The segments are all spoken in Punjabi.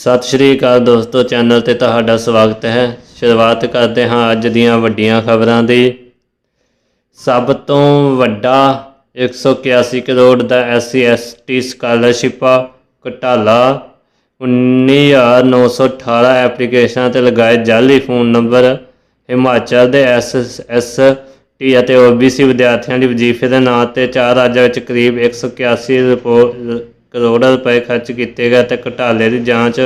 ਸਤਿ ਸ਼੍ਰੀ ਅਕਾਲ ਦੋਸਤੋ, ਚੈਨਲ ਤੇ ਤੁਹਾਡਾ ਸਵਾਗਤ ਹੈ। ਸ਼ੁਰੂਆਤ ਕਰਦੇ ਹਾਂ ਅੱਜ ਦੀਆਂ ਵੱਡੀਆਂ ਖਬਰਾਂ ਦੀ। ਸਭ ਤੋਂ ਵੱਡਾ 181 ਕਰੋੜ ਦਾ ਐਸਸੀ ਐਸਟੀ ਸਕਾਲਰਸ਼ਿਪ ਘਟਾਲਾ। 19918 ਐਪਲੀਕੇਸ਼ਨਾਂ ਤੇ ਲਗਾਏ ਜਾਲੀ ਫੋਨ ਨੰਬਰ ਹਿਮਾਚਲ ਦੇ ਐਸ ਟੀ ਅਤੇ ਓਬੀਸੀ ਵਿਦਿਆਰਥੀਆਂ ਦੇ ਵਜ਼ੀਫੇ ਦੇ ਨਾਂ ਤੇ ਚਾਰ ਰਾਜਾਂ ਵਿੱਚ ਕਰੀਬ 181 ਰਿਪੋ- ਕਰੋੜਾਂ ਰੁਪਏ ਖਰਚ ਕੀਤੇ ਗਏ ਤੇ ਘਟਾਲੇ ਦੀ ਜਾਂਚ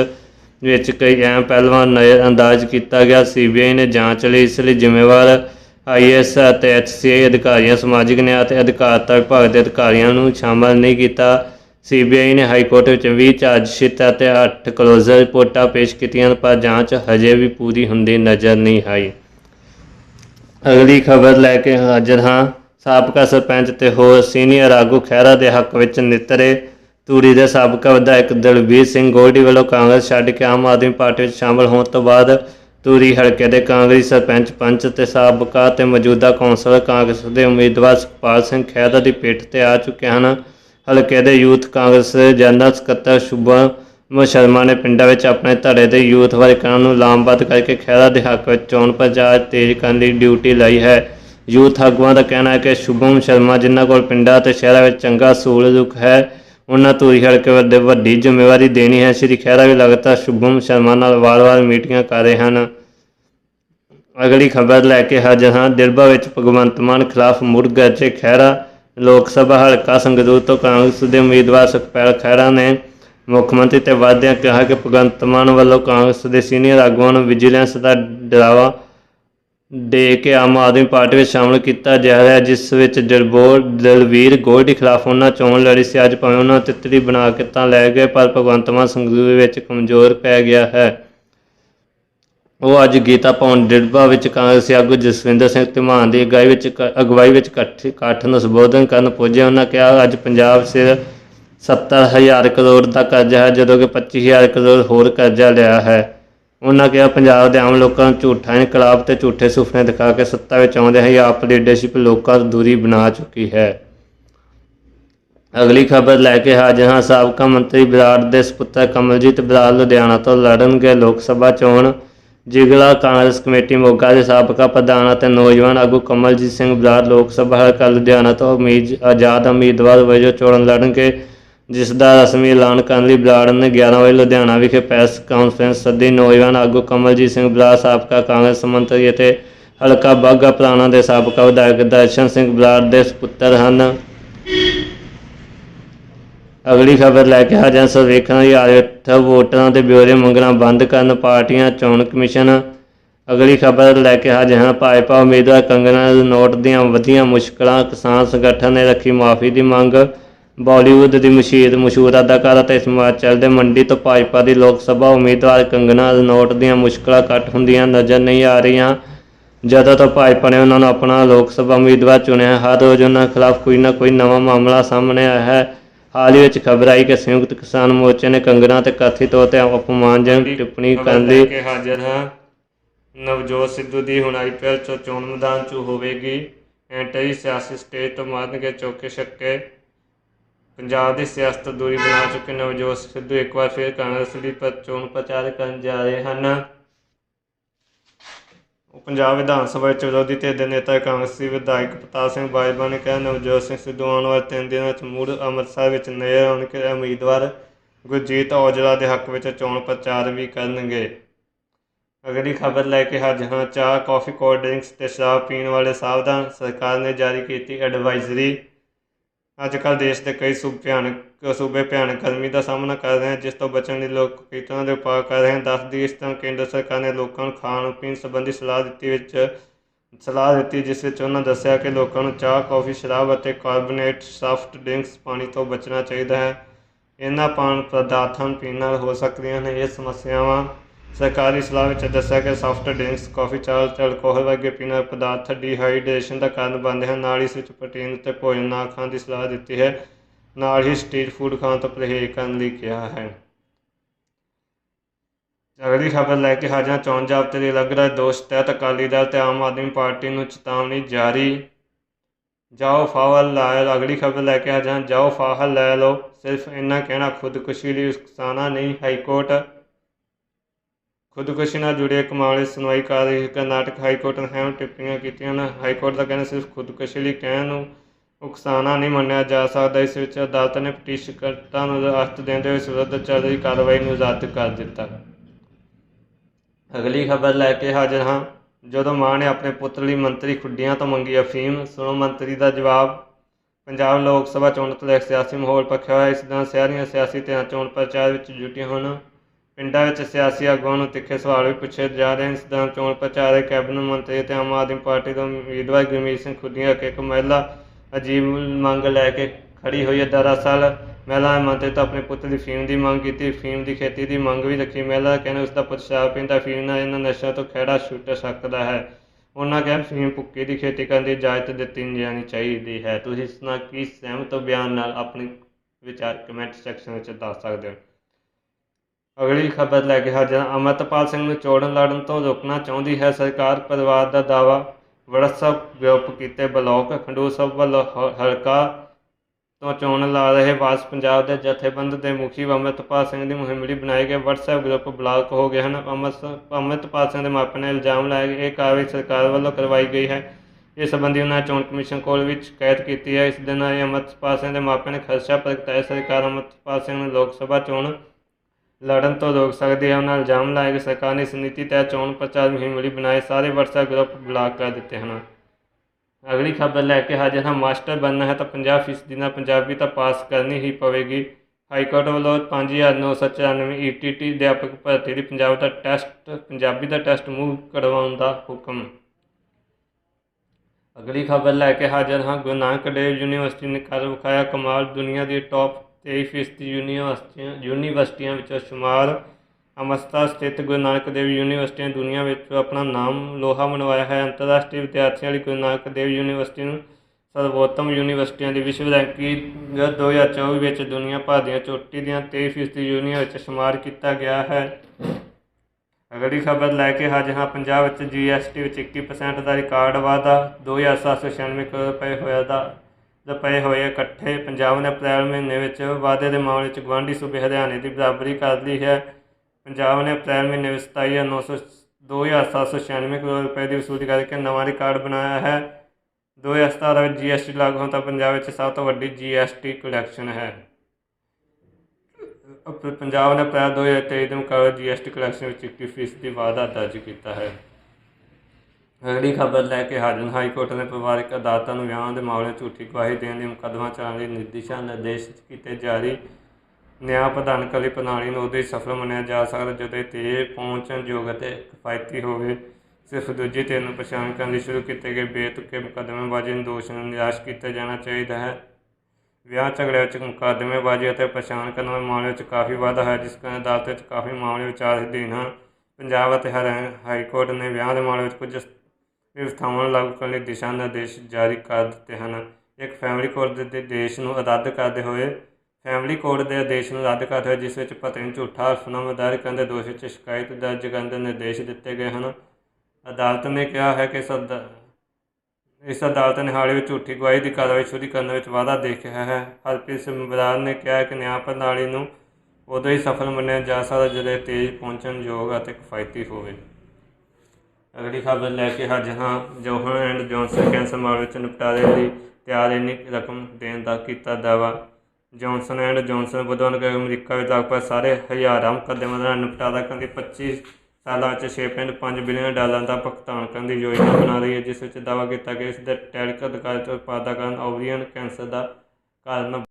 ਵਿੱਚ ਕਈ ਅਹਿਮ ਪਹਿਲੂਆਂ ਨਜ਼ਰ ਅੰਦਾਜ਼ ਕੀਤਾ ਗਿਆ। ਸੀਬੀਆਈ ਨੇ ਜਾਂਚ ਲਈ ਇਸ ਲਈ ਜ਼ਿੰਮੇਵਾਰ ਆਈਐਸ ਅਤੇ ਐਚਸੀਆਈ ਅਧਿਕਾਰੀਆਂ, ਸਮਾਜਿਕ ਨਿਆਂ ਅਤੇ ਅਧਿਕਾਰਤਾ ਵਿਭਾਗ ਦੇ ਅਧਿਕਾਰੀਆਂ ਨੂੰ ਸ਼ਾਮਲ ਨਹੀਂ ਕੀਤਾ। ਸੀਬੀਆਈ ਨੇ ਹਾਈ ਕੋਰਟ ਵਿੱਚ 20 ਚਾਰਜ ਸ਼ੀਟ ਅਤੇ 8 ਕਲੋਜ਼ਰ ਰਿਪੋਰਟਾਂ ਪੇਸ਼ ਕੀਤੀਆਂ ਪਰ ਜਾਂਚ ਹਜੇ ਵੀ ਪੂਰੀ ਹੁੰਦੀ ਨਜ਼ਰ ਨਹੀਂ ਆਈ। ਅਗਲੀ ਖਬਰ ਲੈ ਕੇ ਹਾਜ਼ਰ ਹਾਂ। ਸਾਬਕਾ ਸਰਪੰਚ ਤੇ ਹੋਰ ਸੀਨੀਅਰ ਆਗੂ ਖਹਿਰਾ ਦੇ ਹੱਕ ਵਿੱਚ ਨਿਤਰੇ ਧੂਰੀ ਦੇ ਸਾਬਕਾ ਵਿਧਾਇਕ ਦਲਬੀਰ ਸਿੰਘ ਗੋਲਡੀ ਵੱਲੋਂ ਕਾਂਗਰਸ ਛੱਡ ਕੇ ਆਮ ਆਦਮੀ ਪਾਰਟੀ ਵਿੱਚ ਸ਼ਾਮਲ ਹੋਣ ਤੋਂ ਬਾਅਦ ਧੂਰੀ ਹਲਕੇ ਦੇ ਕਾਂਗਰਸੀ ਸਰਪੰਚ, ਪੰਚ ਤੇ ਸਾਬਕਾ ਤੇ ਮੌਜੂਦਾ ਕੌਂਸਲਰ ਕਾਂਗਰਸ ਦੇ ਉਮੀਦਵਾਰ ਸੁਖਪਾਲ ਸਿੰਘ ਖਹਿਰਾ ਦੀ ਪਿੱਠ ਤੇ ਆ ਚੁੱਕੇ ਹਨ। ਹਲਕੇ ਦੇ ਯੂਥ ਕਾਂਗਰਸ ਜਨਰਲ ਸਕੱਤਰ ਸ਼ੁਭਮ ਸ਼ਰਮਾ ਨੇ ਪਿੰਡਾਂ ਵਿੱਚ ਆਪਣੇ ਧੜੇ ਦੇ ਯੂਥ ਵਰਕਰਾਂ ਨੂੰ ਲਾਮਬੱਧ ਕਰਕੇ ਖਹਿਰਾ ਦੇ ਹੱਕ ਵਿੱਚ ਚੋਣ ਪ੍ਰਚਾਰ ਤੇਜ਼ ਕਰਨ ਦੀ ਡਿਊਟੀ ਲਈ ਹੈ। ਯੂਥ ਆਗੂਆਂ ਦਾ ਕਹਿਣਾ ਹੈ ਕਿ ਸ਼ੁਭਮ ਸ਼ਰਮਾ ਜਿਨ੍ਹਾਂ ਕੋਲ ਪਿੰਡਾਂ ਤੇ ਸ਼ਹਿਰਾਂ ਵਿੱਚ ਚੰਗਾ ਸਹੂਲਤ ਹੈ ਉਹਨਾਂ ਧੂਰੀ ਹਲਕੇ ਵੱਡੇ ਵੱਡੀ ਜ਼ਿੰਮੇਵਾਰੀ ਦੇਣੀ ਹੈ। ਸ਼੍ਰੀ ਖਹਿਰਾ ਵੀ ਲਗਾਤਾਰ ਸ਼ੁਭਮ ਸ਼ਰਮਾ ਨਾਲ ਵਾਰ-ਵਾਰ ਮੀਟਿੰਗਾਂ ਕਰ ਰਹੇ ਹਨ। ਅਗਲੀ ਖਬਰ ਲੈ ਕੇ ਹਾਜ਼ਰ ਹਾਂ। ਦਿਲਬਾ ਵਿੱਚ ਭਗਵੰਤ ਮਾਨ ਖਿਲਾਫ ਮੁੜ ਗਰਜੇ ਖਹਿਰਾ। ਲੋਕ ਸਭਾ ਹਲਕਾ ਸੰਗਰੂਰ ਤੋਂ ਕਾਂਗਰਸ ਦੇ ਉਮੀਦਵਾਰ ਸੁਖਪਾਲ ਖਹਿਰਾ ਨੇ ਮੁੱਖ ਮੰਤਰੀ ਤੇ ਵਾਅਦਿਆਂ ਕਿਹਾ ਕਿ ਭਗਵੰਤ ਮਾਨ ਵੱਲੋਂ ਕਾਂਗਰਸ ਦੇ ਸੀਨੀਅਰ ਆਗੂਆਂ ਨੂੰ ਵਿਜੀਲੈਂਸ ਦਾ ਡਰਾਵਾ ਦੇ ਕੇ ਆਮ ਆਦਮੀ ਪਾਰਟੀ ਵਿੱਚ ਸ਼ਾਮਲ ਕੀਤਾ ਜਾ ਰਿਹਾ ਹੈ, ਜਿਸ ਵਿੱਚ ਜਰਬੋਰ ਦਲਵੀਰ ਗੋਲਡੀ ਖਿਲਾਫ ਉਹਨਾਂ ਚੋਣ ਲੜੀ ਸੀ। ਅੱਜ ਭਾਵੇਂ ਉਹਨਾਂ ਤਿੱਤੜੀ ਬਣਾ ਕੇ ਤਾਂ ਲੈ ਗਏ, ਪਰ ਭਗਵੰਤ ਮਾਨ ਸੰਗਰੂਰ ਵਿੱਚ ਕਮਜ਼ੋਰ ਪੈ ਗਿਆ ਹੈ। ਉਹ ਅੱਜ ਗੀਤਾ ਭਵਨ ਡਿੜਬਾ ਵਿੱਚ ਕਾਂਗਰਸੀ ਆਗੂ ਜਸਵਿੰਦਰ ਸਿੰਘ ਧੀਮਾਨ ਦੀ ਅਗਵਾਈ ਵਿੱਚ ਕ- ਅਗਵਾਈ ਵਿੱਚ ਇਕੱਠ ਇਕੱਠ ਨੂੰ ਸੰਬੋਧਨ ਕਰਨ ਪੁੱਜੇ। ਉਹਨਾਂ ਕਿਹਾ, ਅੱਜ ਪੰਜਾਬ ਸਿਰ 70000 ਕਰੋੜ ਦਾ ਕਰਜ਼ਾ ਹੈ, ਜਦੋਂ ਕਿ 25000 ਕਰੋੜ ਹੋਰ ਕਰਜ਼ਾ ਲਿਆ ਹੈ। ਉਹਨਾਂ ਕਿਹਾ ਪੰਜਾਬ ਦੇ ਆਮ ਲੋਕਾਂ ਨੂੰ ਝੂਠਾ ਇਨਕਲਾਬ ਤੇ ਝੂਠੇ ਸੁਪਨੇ ਦਿਖਾ ਕੇ ਸੱਤਾ ਵਿੱਚ ਆਉਂਦੇ ਹੈ ਆਪ ਲੀਡਰਸ਼ਿਪ ਲੋਕਾਂ ਤੋਂ ਦੂਰੀ ਬਣਾ ਚੁੱਕੀ ਹੈ। ਅਗਲੀ ਖਬਰ ਲੈ ਕੇ ਹਾਜ਼ਰ ਹਾਂ, ਸਾਬਕਾ ਮੰਤਰੀ ਬਰਾੜ ਦੇ ਸੁਪੁੱਤਰ ਕਮਲਜੀਤ ਬਰਾੜ ਲੁਧਿਆਣਾ ਤੋਂ ਲੜਨਗੇ ਲੋਕ ਸਭਾ ਚੋਣ। ਜਿਗਲਾ ਕਾਂਗਰਸ ਕਮੇਟੀ ਮੋਗਾ ਦੇ ਸਾਬਕਾ ਪ੍ਰਧਾਨ ਅਤੇ ਨੌਜਵਾਨ ਆਗੂ ਕਮਲਜੀਤ ਸਿੰਘ ਬਰਾੜ ਲੋਕ ਸਭਾ ਹਲਕਾ ਲੁਧਿਆਣਾ ਤੋਂ ਉਮੀਦ ਆਜ਼ਾਦ ਉਮੀਦਵਾਰ ਵਜੋਂ ਚੋਣ ਲੜਨਗੇ। ਜਿਸ ਦਾ ਰਸਮੀ ਐਲਾਨ ਕਰਨ ਲਈ ਬਲਾੜ ਨੇ 11 ਵਜੇ ਲੁਧਿਆਣਾ ਵਿਖੇ ਪ੍ਰੈਸ ਕਾਨਫਰੰਸ ਸੱਦੀ ਨੌਜਵਾਨ ਆਗੂ ਕਮਲਜੀਤ ਸਿੰਘ ਬਲਾੜ ਸਾਬਕਾ ਕਾਂਗਰਸ ਮੰਤਰੀ ਅਤੇ ਹਲਕਾ ਬਾਗਾ ਪੁਰਾਣਾ ਦੇ ਸਾਬਕਾ ਵਿਧਾਇਕ ਦਰਸ਼ਨ ਸਿੰਘ ਬਲਾੜ ਦੇ ਸੁਪੁੱਤਰ ਹਨ। ਅਗਲੀ ਖਬਰ ਲੈ ਕੇ ਹਾਜ਼ਰ ਸਰਵੇਖਣ ਦੀ ਆਯਤ ਵੋਟਰਾਂ ਦੇ ਬਿਊਰੇ ਮੰਗਣਾ ਬੰਦ ਕਰਨ, ਪਾਰਟੀਆਂ ਚੋਣ ਕਮਿਸ਼ਨ। ਅਗਲੀ ਖਬਰ ਲੈ ਕੇ ਹਾਜ਼ਰ ਹਾਂ ਭਾਜਪਾ ਉਮੀਦਵਾਰ ਕੰਗਨਾ ਨੋਟ ਦੀਆਂ ਵਧੀਆਂ ਮੁਸ਼ਕਲਾਂ, ਕਿਸਾਨ ਸੰਗਠਨ ਨੇ ਰੱਖੀ ਮਾਫੀ ਦੀ ਮੰਗ। ਬਾਲੀਵੁੱਡ ਦੀ ਮਸ਼ਹੂਰ ਮਸ਼ਹੂਰ ਅਦਾਕਾਰਾ ਤੇ ਹਿਮਾਚਲ ਦੇ ਮੰਡੀ ਤੋਂ ਭਾਜਪਾ ਦੀ ਲੋਕ ਸਭਾ ਉਮੀਦਵਾਰ ਕੰਗਨਾ ਰਣੌਤ ਦੀਆਂ ਮੁਸ਼ਕਲਾਂ ਘੱਟ ਹੁੰਦੀਆਂ ਨਜ਼ਰ ਨਹੀਂ ਆ ਰਹੀਆਂ। ਜਦੋਂ ਤੋਂ ਭਾਜਪਾ ਨੇ ਉਹਨਾਂ ਨੂੰ ਆਪਣਾ ਲੋਕ ਸਭਾ ਉਮੀਦਵਾਰ ਚੁਣਿਆ ਹਰ ਰੋਜ਼ ਉਹਨਾਂ ਖਿਲਾਫ ਕੋਈ ਨਾ ਕੋਈ ਨਵਾਂ ਮਾਮਲਾ ਸਾਹਮਣੇ ਆਇਆ ਹੈ। ਹਾਲ ਹੀ ਵਿੱਚ ਖਬਰ ਆਈ ਕਿ ਸੰਯੁਕਤ ਕਿਸਾਨ ਮੋਰਚੇ ਨੇ ਕੰਗਨਾ ਤੇ ਕਥਿਤ ਤੌਰ ਤੇ ਅਪਮਾਨਜਨਕ ਟਿੱਪਣੀ ਕਰਨ ਲਈ ਕੇ ਹਾਜ਼ਰ ਹਾਂ। ਨਵਜੋਤ ਸਿੱਧੂ ਦੀ ਹੁਣ ਆਈਪੀਐਲ ਚੋਣ ਮੈਦਾਨ ਚ ਹੋਵੇਗੀ। ਐਂਟਰੀ ਸਿਆਸੀ ਸਟੇਜ ਤੋਂ ਮਾਰਨਗੇ ਚੌਕੇ ਛੱਕੇ। ਪੰਜਾਬ ਦੀ ਸਿਆਸਤ ਦੂਰੀ ਬਣਾ ਚੁੱਕੇ ਨਵਜੋਤ ਸਿੱਧੂ ਇੱਕ ਵਾਰ ਫਿਰ ਕਾਂਗਰਸ ਦੀ ਪਰ, ਚੋਣ ਪ੍ਰਚਾਰ ਕਰਨ ਜਾ ਰਹੇ ਹਨ। ਉਹ ਪੰਜਾਬ ਵਿਧਾਨ ਸਭਾ ਵਿੱਚ ਵਿਰੋਧੀ ਧਿਰ ਦੇ ਨੇਤਾ ਕਾਂਗਰਸੀ ਵਿਧਾਇਕ ਪ੍ਰਤਾਪ ਸਿੰਘ ਬਾਜਵਾ ਨੇ ਕਿਹਾ, ਨਵਜੋਤ ਸਿੰਘ ਸਿੱਧੂ ਆਉਣ ਵਾਲੇ ਤਿੰਨ ਦਿਨਾਂ ਵਿੱਚ ਮੁੜ ਅੰਮ੍ਰਿਤਸਰ ਵਿੱਚ ਨਜ਼ਰ ਆਉਣਗੇ। ਉਮੀਦਵਾਰ ਗੁਰਜੀਤ ਔਜਲਾ ਦੇ ਹੱਕ ਵਿੱਚ ਚੋਣ ਪ੍ਰਚਾਰ ਵੀ ਕਰਨਗੇ। ਅਗਲੀ ਖਬਰ ਲੈ ਕੇ ਹਾਜ਼ਰ ਹਾਂ। ਚਾਹ, ਕਾਫੀ, ਕੋਲਡ ਡਰਿੰਕਸ ਤੇ ਸ਼ਰਾਬ ਪੀਣ ਵਾਲੇ ਸਾਵਧਾਨ ਸਰਕਾਰ ਨੇ ਜਾਰੀ ਕੀਤੀ ਐਡਵਾਈਜ਼ਰੀ ਅੱਜ ਕੱਲ੍ਹ ਦੇਸ਼ ਦੇ ਕਈ ਸੂਬੇ ਭਿਆਨਕ ਸੂਬੇ ਭਿਆਨਕ ਗਰਮੀ ਦਾ ਸਾਹਮਣਾ ਕਰ ਰਹੇ ਹਨ, ਜਿਸ ਤੋਂ ਬਚਣ ਲਈ ਲੋਕ ਕਈ ਦੇ ਉਪਾਅ ਕਰ ਰਹੇ ਹਨ। ਦੱਸਦੀ ਇਸ ਤਰ੍ਹਾਂ ਕੇਂਦਰ ਸਰਕਾਰ ਨੇ ਲੋਕਾਂ ਨੂੰ ਖਾਣ ਪੀਣ ਸੰਬੰਧੀ ਸਲਾਹ ਦਿੱਤੀ ਵਿੱਚ, ਸਲਾਹ ਦਿੱਤੀ ਜਿਸ ਵਿੱਚ ਉਹਨਾਂ ਦੱਸਿਆ ਕਿ ਲੋਕਾਂ ਨੂੰ ਚਾਹ, ਕੌਫੀ, ਸ਼ਰਾਬ ਅਤੇ ਕਾਰਬੋਨੇਟ ਸਾਫਟ ਡਰਿੰਕਸ ਪਾਣੀ ਤੋਂ ਬਚਣਾ ਚਾਹੀਦਾ ਹੈ। ਇਹਨਾਂ ਪਾਣ ਪਦਾਰਥਾਂ ਪੀਣ ਨਾਲ ਹੋ ਸਕਦੀਆਂ ਨੇ ਇਹ ਸਮੱਸਿਆਵਾਂ। ਸਰਕਾਰੀ ਸਲਾਹ ਵਿੱਚ ਦੱਸਿਆ ਕਿ ਸਾਫਟ ਡਰਿੰਕਸ ਕਾਫੀ ਚਾਹ ਤੇ ਅਲਕੋਹਲ ਵਰਗੇ ਪੀਣਾ ਪਦਾਰਥ ਡੀਹਾਈਡਰੇਸ਼ਨ ਦਾ ਕਾਰਨ ਬਣਦੇ ਹਨ। ਨਾਲ ਹੀ ਇਸ ਵਿੱਚ ਪ੍ਰੋਟੀਨ ਅਤੇ ਭੋਜਨ ਨਾ ਖਾਣ ਦੀ ਸਲਾਹ ਦਿੱਤੀ ਹੈ। ਨਾਲ ਹੀ ਸਟਰੀਟ ਫੂਡ ਖਾਣ ਤੋਂ ਪਰਹੇਜ਼ ਕਰਨ ਲਈ ਕਿਹਾ ਹੈ। ਅਗਲੀ ਖਬਰ ਲੈ ਕੇ ਹਾਜ਼ਰ ਹਾਂ ਚੋਣ ਜ਼ਾਬਤੇ ਦੇ ਲੱਗ ਰਿਹਾ ਦੋਸ਼ ਤਹਿਤ ਅਕਾਲੀ ਦਲ ਤੇ ਆਮ ਆਦਮੀ ਪਾਰਟੀ ਨੂੰ ਚੇਤਾਵਨੀ ਜਾਰੀ। ਜਾਓ ਫਾਵਲ ਲੈ ਅਗਲੀ ਖਬਰ ਲੈ ਕੇ ਹਾਜ਼ਰ। ਜਾਓ ਫਾਹਲ ਲੈ ਲਓ। ਸਿਰਫ ਇੰਨਾ ਕਹਿਣਾ ਖੁਦਕੁਸ਼ੀ ਲਈ ਉਕਸਾਨਾ ਨਹੀਂ। ਹਾਈ ਕੋਰਟ ਖੁਦਕੁਸ਼ੀ ਨਾਲ ਜੁੜੇ ਇੱਕ ਮਾਮਲੇ ਸੁਣਵਾਈ ਕਰ ਰਹੀ ਕਰਨਾਟਕ ਹਾਈ ਕੋਰਟ ਨੇ ਅਹਿਮ ਟਿੱਪਣੀਆਂ ਕੀਤੀਆਂ ਹਨ। ਹਾਈ ਕੋਰਟ ਦਾ ਕਹਿਣਾ ਸਿਰਫ ਖੁਦਕੁਸ਼ੀ ਲਈ ਕਹਿਣ ਨੂੰ ਉਕਸਾਨਾ ਨਹੀਂ ਮੰਨਿਆ ਜਾ ਸਕਦਾ। ਇਸ ਵਿੱਚ ਅਦਾਲਤ ਨੇ ਪਟੀਸ਼ਨਕਰਤਾ ਨੂੰ ਰਾਹਤ ਦਿੰਦੇ ਹੋਏ ਇਸ ਵਿਰੁੱਧ ਚੱਲ ਰਹੀ ਕਾਰਵਾਈ ਨੂੰ ਰੱਦ ਕਰ ਦਿੱਤਾ। ਅਗਲੀ ਖਬਰ ਲੈ ਕੇ ਹਾਜ਼ਰ ਹਾਂ। ਜਦੋਂ ਮਾਂ ਨੇ ਆਪਣੇ ਪੁੱਤਰ ਲਈ ਮੰਤਰੀ ਖੁੱਡੀਆਂ ਤੋਂ ਮੰਗੀ ਅਫੀਮ ਸੁਣੋ ਮੰਤਰੀ ਦਾ ਜਵਾਬ, ਪੰਜਾਬ ਲੋਕ ਸਭਾ ਚੋਣ ਤੋਂ ਲੈ ਕੇ ਸਿਆਸੀ ਮਾਹੌਲ ਪੱਖਿਆ ਹੋਇਆ, ਇਸ ਦੌਰਾਨ ਸ਼ਹਿਰੀਆਂ ਸਿਆਸੀ ਧਿਰਾਂ ਚੋਣ ਪ੍ਰਚਾਰ ਵਿੱਚ ਜੁਟੀਆਂ ਹਨ ਪਿੰਡਾਂ ਵਿੱਚ ਸਿਆਸੀ ਆਗੂਆਂ ਨੂੰ ਤਿੱਖੇ ਸਵਾਲ ਵੀ ਪੁੱਛੇ ਜਾ ਰਹੇ ਹਨ। ਇਸ ਦੌਰਾਨ ਚੋਣ ਪ੍ਰਚਾਰ ਦੇ ਕੈਬਨਿਟ ਮੰਤਰੀ ਅਤੇ ਆਮ ਆਦਮੀ ਪਾਰਟੀ ਤੋਂ ਉਮੀਦਵਾਰ ਗੁਰਮੀਤ ਸਿੰਘ ਖੁੱਡੀਆਂ ਕਿ ਇੱਕ ਮਹਿਲਾ ਅਜੀਬ ਮੰਗ ਲੈ ਕੇ ਖੜੀ ਹੋਈ ਹੈ। ਦਰਅਸਲ ਮਹਿਲਾ ਮੰਤਰੀ ਤੋਂ ਆਪਣੇ ਪੁੱਤ ਦੀ ਫੀਮ ਦੀ ਮੰਗ ਕੀਤੀ। ਫੀਮ ਦੀ ਖੇਤੀ ਦੀ ਮੰਗ ਵੀ ਰੱਖੀ। ਮਹਿਲਾ ਕਹਿੰਦੇ ਕਹਿਣਾ ਉਸ ਦਾ ਪੁੱਤ ਸ਼ਰਾਬ ਪੀਂਦਾ, ਫੀਮ ਨਾਲ ਇਹਨਾਂ ਨਸ਼ਿਆਂ ਤੋਂ ਖਹਿੜਾ ਛੁੱਟ ਸਕਦਾ ਹੈ। ਉਹਨਾਂ ਕਿਹਾ, ਫੀਮ ਭੁੱਕੀ ਦੀ ਖੇਤੀ ਕਰਨ ਦੀ ਇਜਾਜ਼ਤ ਦਿੱਤੀ ਜਾਣੀ ਚਾਹੀਦੀ ਹੈ। ਤੁਸੀਂ ਇਸ ਨਾਲ ਕੀ ਸਹਿਮਤ ਹੋ? ਬਿਆਨ ਨਾਲ ਆਪਣੀ ਵਿਚਾਰ ਕਮੈਂਟ ਸੈਕਸ਼ਨ ਵਿੱਚ ਦੱਸ ਸਕਦੇ ਹੋ। ਅਗਲੀ ਖਬਰ ਲੈ ਕੇ ਹਾਜ਼ਰ ਹਾਂ। ਅੰਮ੍ਰਿਤਪਾਲ ਸਿੰਘ ਨੂੰ ਚੋਣ ਲੜਨ ਤੋਂ ਰੋਕਣਾ ਚਾਹੁੰਦੀ ਹੈ ਸਰਕਾਰ। ਪਰਿਵਾਰ ਦਾ ਦਾਵਾ ਵਟਸਐਪ ਗਰੁੱਪ ਕੀਤੇ ਬਲੌਕ ਖੰਡੂਰ ਸਾਹਿਬ ਵੱਲੋਂ ਹਲਕਾ ਤੋਂ ਚੋਣ ਲੜ ਰਹੇ ਵਾਸ ਪੰਜਾਬ ਦੇ ਜਥੇਬੰਦ ਦੇ ਮੁਖੀ ਅੰਮ੍ਰਿਤਪਾਲ ਸਿੰਘ ਦੀ ਮੁਹਿੰਮ ਲਈ ਬਣਾਏ ਗਏ WhatsApp ਗਰੁੱਪ ਬਲਾਕ ਹੋ ਗਏ ਹਨ। ਅੰਮ੍ਰਿਤ- ਅੰਮ੍ਰਿਤਪਾਲ ਸਿੰਘ ਦੇ ਮਾਪਿਆਂ ਨੇ ਇਲਜ਼ਾਮ ਲਾਇਆ ਕਿ ਇਹ ਕਾਰਵਾਈ ਸਰਕਾਰ ਵੱਲੋਂ ਕਰਵਾਈ ਗਈ ਹੈ। ਇਸ ਸੰਬੰਧੀ ਉਹਨਾਂ ਚੋਣ ਕਮਿਸ਼ਨ ਕੋਲ ਵੀ ਸ਼ਿਕਾਇਤ ਕੀਤੀ ਹੈ। ਇਸ ਦੇ ਨਾਲ ਹੀ ਅੰਮ੍ਰਿਤਪਾਲ ਸਿੰਘ ਦੇ ਮਾਪਿਆਂ ਨੇ ਖਦਸ਼ਾ ਪ੍ਰਗਟਾਇਆ। ਸਰਕਾਰ ਅੰਮ੍ਰਿਤਪਾਲ ਸਿੰਘ ਨੂੰ ਲੋਕ ਸਭਾ ਚੋਣ ਲੜਨ ਤੋਂ ਰੋਕ ਸਕਦੇ ਹੈ, ਉਹਨਾਂ ਇਲਜ਼ਾਮ ਲਾਇਆ ਕਿ ਸਰਕਾਰ ਨੇ ਇਸ ਨੀਤੀ ਤਹਿਤ ਚੋਣ ਪ੍ਰਚਾਰ ਮੁਹਿੰਮ ਲਈ ਬਣਾਏ ਸਾਰੇ WhatsApp ਗਰੁੱਪ ਬਲਾਕ ਕਰ ਦਿੱਤੇ ਹਨ। ਅਗਲੀ ਖਬਰ ਲੈ ਕੇ ਹਾਜ਼ਰ ਹਾਂ, ਮਾਸਟਰ ਬਣਨਾ ਹੈ ਤਾਂ 50% ਨਾਲ ਪੰਜਾਬੀ ਤਾਂ ਪਾਸ ਕਰਨੀ ਹੀ ਪਵੇਗੀ। ਹਾਈ ਕੋਰਟ ਵੱਲੋਂ 5994 ਈਟੀਟੀ ਅਧਿਆਪਕ ਭਰਤੀ ਦੀ ਪੰਜਾਬ ਦਾ ਟੈਸਟ, ਪੰਜਾਬੀ ਦਾ ਟੈਸਟ ਮੂਵ ਕਰਵਾਉਣ ਦਾ ਹੁਕਮ। ਅਗਲੀ ਖਬਰ ਲੈ ਕੇ ਹਾਜ਼ਰ ਹਾਂ, ਗੁਰੂ ਨਾਨਕ ਦੇਵ ਯੂਨੀਵਰਸਿਟੀ ਨੇ ਕਰ ਵਿਖਾਇਆ ਕਮਾਲ ਦੁਨੀਆ ਦੀ ਟੌਪ 23% ਯੂਨੀਵਰਸਿਟੀਆਂ ਯੂਨੀਵਰਸਿਟੀਆਂ ਵਿੱਚੋਂ ਸ਼ੁਮਾਰ ਅੰਮ੍ਰਿਤਸਰ ਸਥਿਤ ਗੁਰੂ ਨਾਨਕ ਦੇਵ ਯੂਨੀਵਰਸਿਟੀ ਨੇ ਦੁਨੀਆ ਵਿੱਚ ਆਪਣਾ ਨਾਮ ਲੋਹਾ ਮਨਵਾਇਆ ਹੈ। ਅੰਤਰਰਾਸ਼ਟਰੀ ਵਿਦਿਆਰਥੀਆਂ ਲਈ ਗੁਰੂ ਨਾਨਕ ਦੇਵ ਯੂਨੀਵਰਸਿਟੀ ਨੂੰ ਸਰਵੋਤਮ ਯੂਨੀਵਰਸਿਟੀਆਂ ਦੀ ਵਿਸ਼ਵ ਰੈਂਕਿੰਗ 2024 ਵਿੱਚ ਦੁਨੀਆ ਭਰ ਦੀਆਂ ਚੋਟੀ ਦੀਆਂ 23% ਯੂਨੀਆਂ ਵਿੱਚ ਸ਼ੁਮਾਰ ਕੀਤਾ ਗਿਆ ਹੈ। ਅਗਲੀ ਖਬਰ ਲੈ ਕੇ ਹਾਜ਼ਰ ਹਾਂ। ਪੰਜਾਬ ਵਿੱਚ ਜੀਐਸਟੀ ਵਿੱਚ 21% ਦਾ ਰਿਕਾਰਡ ਵਾਧਾ 2796 ਕਰੋੜ ਰੁਪਏ ਹੋਇਆ ਦਾ ਪਏ ਹੋਏ ਇਕੱਠੇ ਪੰਜਾਬ ਨੇ ਅਪ੍ਰੈਲ ਮਹੀਨੇ ਵਿੱਚ ਵਾਧੇ ਦੇ ਮਾਮਲੇ ਵਿੱਚ ਗਵਾਂਢੀ ਸੂਬੇ ਹਰਿਆਣੇ ਦੀ ਬਰਾਬਰੀ ਕਰ ਲਈ ਹੈ। ਪੰਜਾਬ ਨੇ ਅਪ੍ਰੈਲ ਮਹੀਨੇ ਵਿੱਚ 27900 2796 ਕਰੋੜ ਰੁਪਏ ਦੀ ਵਸੂਲੀ ਕਰਕੇ ਨਵਾਂ ਰਿਕਾਰਡ ਬਣਾਇਆ ਹੈ। 2017 ਵਿੱਚ ਜੀਐਸਟੀ ਲਾਗੂ ਹੋਣ ਤਾਂ ਪੰਜਾਬ ਵਿੱਚ ਸਭ ਤੋਂ ਵੱਡੀ ਜੀਐਸਟੀ ਕਲੈਕਸ਼ਨ ਹੈ। ਅਪ- ਪੰਜਾਬ ਨੇ ਅਪ੍ਰੈਲ 2023 ਦੇ ਮੁਕਾਬਲੇ ਜੀਐਸਟੀ ਕਲੈਕਸ਼ਨ ਵਿੱਚ 21% ਦੀ ਵਾਧਾ ਦਰਜ ਕੀਤਾ ਹੈ। ਅਗਲੀ ਖਬਰ ਲੈ ਕੇ ਹਾਜ਼ਰ ਹਾਈ ਕੋਰਟ ਨੇ ਪਰਿਵਾਰਕ ਅਦਾਲਤਾਂ ਨੂੰ ਵਿਆਹਾਂ ਦੇ ਮਾਮਲੇ ਝੂਠੀ ਗਵਾਹੀ ਦੇਣ ਦੇ ਮੁਕੱਦਮਾ ਚਲਾਉਣ ਲਈ ਨਿਰਦੇਸ਼ਾਂ ਨਿਰਦੇਸ਼ ਕੀਤੇ। ਜਾਰੀ ਨਿਆਂ ਪ੍ਰਦਾਨ ਕਰਨ ਪ੍ਰਣਾਲੀ ਨੂੰ ਉਦੋਂ ਹੀ ਸਫਲ ਮੰਨਿਆ ਜਾ ਸਕਦਾ ਜਦੋਂ ਇਹ ਤੇਜ਼ ਪਹੁੰਚਣਯੋਗ ਅਤੇ ਕਿਫਾਇਤੀ ਹੋਵੇ। ਸਿਰਫ ਦੂਜੀ ਧਿਰ ਨੂੰ ਪਛਾਣ ਕਰਨ ਲਈ ਸ਼ੁਰੂ ਕੀਤੇ ਗਏ ਬੇਤੁਕੇ ਮੁਕੱਦਮੇਬਾਜ਼ੀ ਨੂੰ ਦੋਸ਼ ਨੂੰ ਨਿਰਾਸ਼ ਕੀਤਾ ਜਾਣਾ ਚਾਹੀਦਾ ਹੈ। ਵਿਆਹ ਝਗੜੇ ਵਿੱਚ ਮੁਕੱਦਮੇਬਾਜ਼ੀ ਅਤੇ ਪਛਾਣ ਕਰਨ ਵਾਲੇ ਮਾਮਲੇ ਵਿੱਚ ਕਾਫੀ ਵਾਧਾ ਹੈ, ਜਿਸ ਕਾਰਨ ਅਦਾਲਤ ਵਿੱਚ ਕਾਫੀ ਮਾਮਲੇ ਵਿਚਾਰ ਅਧੀਨ ਹਨ। ਪੰਜਾਬ ਅਤੇ ਹਰਿਆਣਾ ਹਾਈ ਕੋਰਟ ਨੇ ਵਿਆਹ ਦੇ ਮਾਮਲੇ ਵਿੱਚ ਕੁਝ ਵਿਵਸਥਾਵਾਂ ਲਾਗੂ ਕਰਨ ਲਈ ਦਿਸ਼ਾ ਨਿਰਦੇਸ਼ ਜਾਰੀ ਕਰ ਦਿੱਤੇ ਹਨ। ਇੱਕ ਫੈਮਿਲੀ ਕੋਰਟ ਦੇ ਦੇ ਨੂੰ ਰੱਦ ਕਰਦੇ ਹੋਏ ਫੈਮਿਲੀ ਕੋਰਟ ਦੇ ਆਦੇਸ਼ ਨੂੰ ਰੱਦ ਕਰਦੇ ਹੋਏ, ਜਿਸ ਵਿੱਚ ਪਤੀ ਨੂੰ ਝੂਠਾ ਹਲਫਨਾਮਾ ਦਾਇਰ ਕਰਨ ਦੇ ਦੋਸ਼ ਵਿੱਚ ਸ਼ਿਕਾਇਤ ਦਰਜ ਕਰਨ ਦੇ ਨਿਰਦੇਸ਼ ਦਿੱਤੇ ਗਏ ਹਨ। ਅਦਾਲਤ ਨੇ ਕਿਹਾ ਹੈ ਕਿ ਸਦ ਇਸ ਅਦਾਲਤ ਨੇ ਹਾਲ ਹੀ ਵਿੱਚ ਝੂਠੀ ਗਵਾਹੀ ਦੀ ਕਾਰਵਾਈ ਸ਼ੁਰੂ ਕਰਨ ਵਿੱਚ ਵਾਅਦਾ ਦੇਖਿਆ ਹੈ। ਹਰਪ੍ਰੀਤ ਸਿੰਘ ਬਰਾੜ ਨੇ ਕਿਹਾ ਕਿ ਨਿਆਂ ਪ੍ਰਣਾਲੀ ਨੂੰ ਉਦੋਂ ਹੀ ਸਫਲ ਮੰਨਿਆ ਜਾ ਸਕਦਾ ਜਦੋਂ ਇਹ ਤੇਜ਼ ਪਹੁੰਚਣਯੋਗ ਅਤੇ ਕਿਫਾਇਤੀ ਹੋਵੇ। ਅਗਲੀ ਖਬਰ ਲੈ ਕੇ ਹਾਜ਼ਰ ਹਾਂ। ਜੋਹਨ ਐਂਡ ਜੌਨਸਨ ਕੈਂਸਰ ਮਾਮਲੇ ਵਿੱਚ ਨਿਪਟਾਰੇ ਲਈ ਤਿਆਰ ਇੰਨੀ ਰਕਮ ਦੇਣ ਦਾ ਕੀਤਾ ਦਾਅਵਾ। ਜੌਨਸਨ ਐਂਡ ਜੌਨਸਨ ਬੁੱਧਵਾਰ ਨੂੰ ਅਮਰੀਕਾ ਵਿੱਚ ਲਗਭਗ ਸਾਰੇ ਹਜ਼ਾਰਾਂ ਮੁਕੱਦਮਿਆਂ ਦਾ ਨਿਪਟਾਰਾ ਕਰਨ ਦੀ 25 ਸਾਲਾਂ ਵਿੱਚ 6.5 ਬਿਲੀਅਨ ਡਾਲਰ ਦਾ ਭੁਗਤਾਨ ਕਰਨ ਦੀ ਯੋਜਨਾ ਬਣਾ ਰਹੀ ਹੈ, ਜਿਸ ਵਿੱਚ ਦਾਅਵਾ ਕੀਤਾ ਗਿਆ ਇਸ ਦੇ ਟੈਲਿਕ ਅਧਿਕਾਰ ਤੋਂ ਉਤਪਾਦਾਂ ਕਾਰਨ ਓਵਰੀਅਨ ਕੈਂਸਰ ਦਾ ਕਾਰਨ